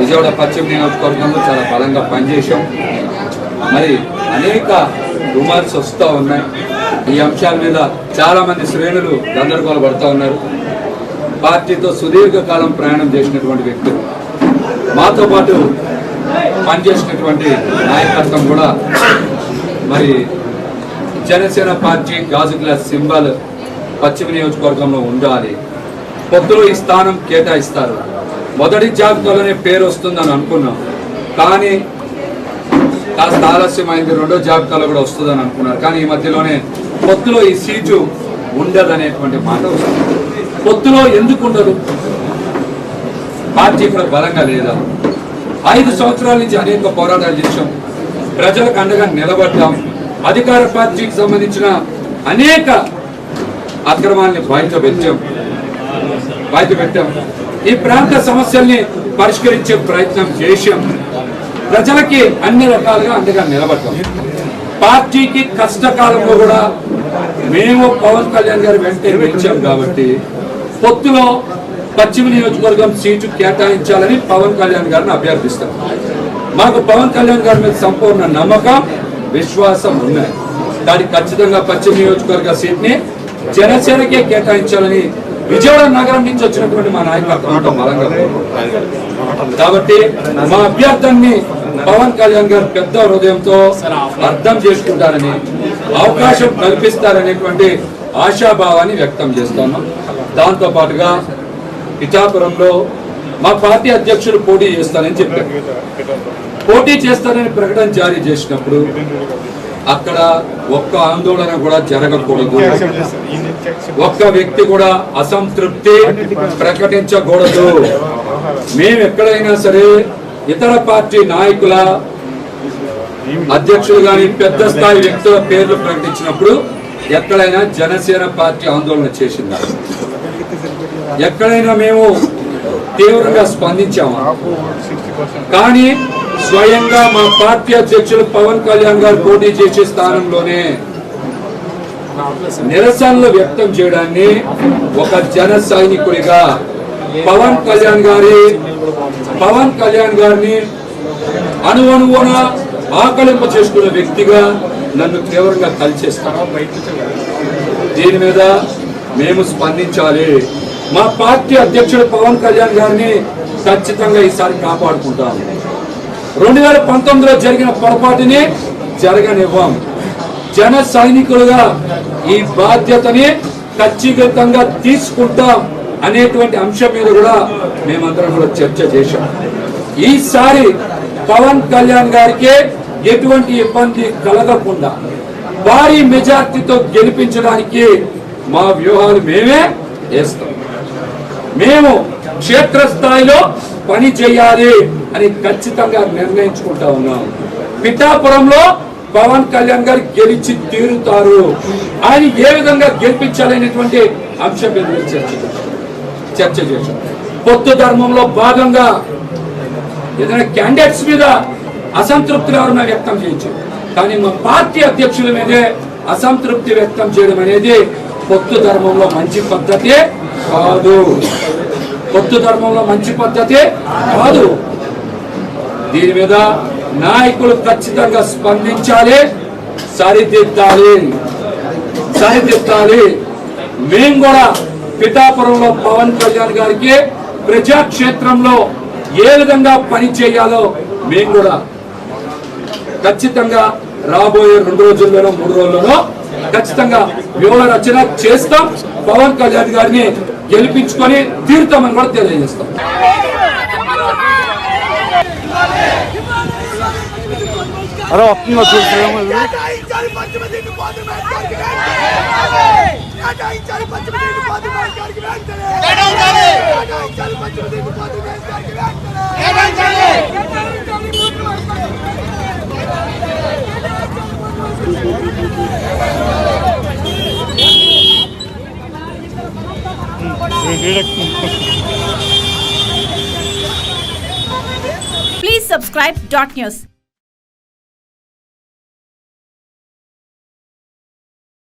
విజయవాడ పశ్చిమ నియోజకవర్గంలో చాలా బలంగా పనిచేశాం. మరి అనేక రుమాల్స్ వస్తూ ఉన్నాయి. ఈ అంశాల మీద చాలా మంది శ్రేణులు గందరగోళ పడుతూ ఉన్నారు. పార్టీతో సుదీర్ఘకాలం ప్రయాణం చేసినటువంటి వ్యక్తులు. మాతో పాటు పనిచేసినటువంటి నాయకత్వం కూడా మరి జనసేన పార్టీ గాజు గ్లాస్ సింబల్ పశ్చిమ నియోజకవర్గంలో ఉండాలి. పొత్తులు ఈ స్థానం కేటాయిస్తారు. మొదటి జాబితాలోనే పేరు వస్తుందని అనుకున్నాం. కానీ కాస్త ఆలస్యమైంది రెండో జాబితాలో కూడా వస్తుందని అనుకున్నారు. కానీ ఈ మధ్యలోనే పొత్తులో ఈ సీటు ఉండదనేటువంటి మాట వస్తుంది. పొత్తులో ఎందుకు ఉండదు? పార్టీ కూడా బలంగా లేదా? ఐదు సంవత్సరాల నుంచి అనేక పోరాటాలు చేసాం ప్రజలకు అండగా నిలబడ్డాం. అధికార పార్టీకి సంబంధించిన అనేక అక్రమాల్ని బయట పెట్టాం. బయట పెట్టాం. ఈ ప్రాంత సమస్యల్ని పరిష్కరించే ప్రయత్నం చేశాం. ప్రజలకి అన్ని రకాలుగా అంతగా నిలబడ్డాం. పార్టీకి కష్టకాలంలో కూడా మేము పవన్ కళ్యాణ్ గారి వెంటనే నిలిచాం కాబట్టి పొత్తులో పశ్చిమ నియోజకవర్గం సీటు కేటాయించాలని పవన్ కళ్యాణ్ గారిని అభ్యర్థిస్తాం. మాకు పవన్ కళ్యాణ్ గారి మీద సంపూర్ణ నమ్మకం విశ్వాసం ఉన్నాయి దానికి ఖచ్చితంగా పశ్చిమ నియోజకవర్గ సీట్ని జనసేనకే కేటాయించాలని విజయవాడ నగరం నుంచి వచ్చినటువంటి మా నాయకత్వం బలంగా కాబట్టి మా అభ్యర్థాన్ని పవన్ కళ్యాణ్ గారు పెద్ద హృదయంతో అర్థం చేసుకుంటారని అవకాశం కల్పిస్తారనేటువంటి ఆశాభావాన్ని వ్యక్తం చేస్తున్నాం. దాంతో పాటుగా పిఠాపురంలో మా పార్టీ అధ్యక్షుడు పోటీ చేస్తానని చెప్పారు. పోటీ చేస్తానని ప్రకటన జారీ చేసినప్పుడు అక్కడ ఒక్క ఆందోళన కూడా జరగకూడదు. ఒక్క వ్యక్తి కూడా అసంతృప్తి ప్రకటించకూడదు. మేము ఎక్కడైనా సరే ఇతర పార్టీ నాయకుల అధ్యక్షులు గాని పెద్ద స్థాయి వ్యక్తుల పేర్లు ప్రకటించినప్పుడు ఎక్కడైనా జనసేన పార్టీ ఆందోళన చేసిందా? ఎక్కడైనా మేము తీవ్రంగా స్పందించాము? కానీ స్వయంగా మా పార్టీ అధ్యక్షులు పవన్ కళ్యాణ్ గారు పోటీ చేసే స్థానంలోనే నిరసనలు వ్యక్తం చేయడాన్ని ఒక జన సైనికుడిగా పవన్ కళ్యాణ్ గారి పవన్ కళ్యాణ్ గారిని అనువనువున ఆకలింప చేసుకున్న వ్యక్తిగా నన్ను తీవ్రంగా కలిచేస్తాను దీని మీద మేము స్పందించాలి. మా పార్టీ అధ్యక్షుడు పవన్ కళ్యాణ్ గారిని ఖచ్చితంగా ఈసారి కాపాడుకుంటాం. రెండు వేల పంతొమ్మిదిలో జరిగిన పొరపాటుని జరగనివ్వం. జన సైనికులుగా ఈ బాధ్యతని ఖచ్చితంగా తీసుకుంటాం అనేటువంటి అంశం మీద కూడా మేమందరం కూడా చర్చ చేశాం. ఈసారి పవన్ కళ్యాణ్ గారికి ఎటువంటి ఇబ్బంది కలగకుండా భారీ మెజార్టీతో గెలిపించడానికి మా వ్యూహాలు మేమే వేస్తాం. మేము క్షేత్రస్థాయిలో పని చేయాలి అని ఖచ్చితంగా నిర్ణయించుకుంటా ఉన్నాం. పిఠాపురంలో పవన్ కళ్యాణ్ గారు గెలిచి తీరుతారు. ఆయన ఏ విధంగా గెలిపించాలనేటువంటి అంశం మీద చర్చ చర్చ చేశాం పొత్తు ధర్మంలో భాగంగా ఏదైనా క్యాండిడేట్స్ మీద అసంతృప్తి ఎవరన్నా వ్యక్తం చేయొచ్చు కానీ మా పార్టీ అధ్యక్షుల మీదే అసంతృప్తి వ్యక్తం చేయడం అనేది పొత్తు ధర్మంలో మంచి పద్ధతి కాదు. పొత్తు ధర్మంలో మంచి పద్ధతి కాదు. దీని మీద నాయకులు ఖచ్చితంగా స్పందించాలి. సరిదిద్దాలి. సరిదిద్దాలి. మేము కూడా పిఠాపురంలో పవన్ కళ్యాణ్ గారికి ప్రజాక్షేత్రంలో ఏ విధంగా పని చేయాలో మేము కూడా ఖచ్చితంగా రాబోయే రెండు రోజుల్లోనో మూడు రోజుల్లోనో ఖచ్చితంగా వ్యూహ రచన చేస్తాం. పవన్ కళ్యాణ్ గారిని గెలిపించుకొని తీరుతామని కూడా తెలియజేస్తాం. अरे अपनी मत सोच रहे हो Please subscribe dot news.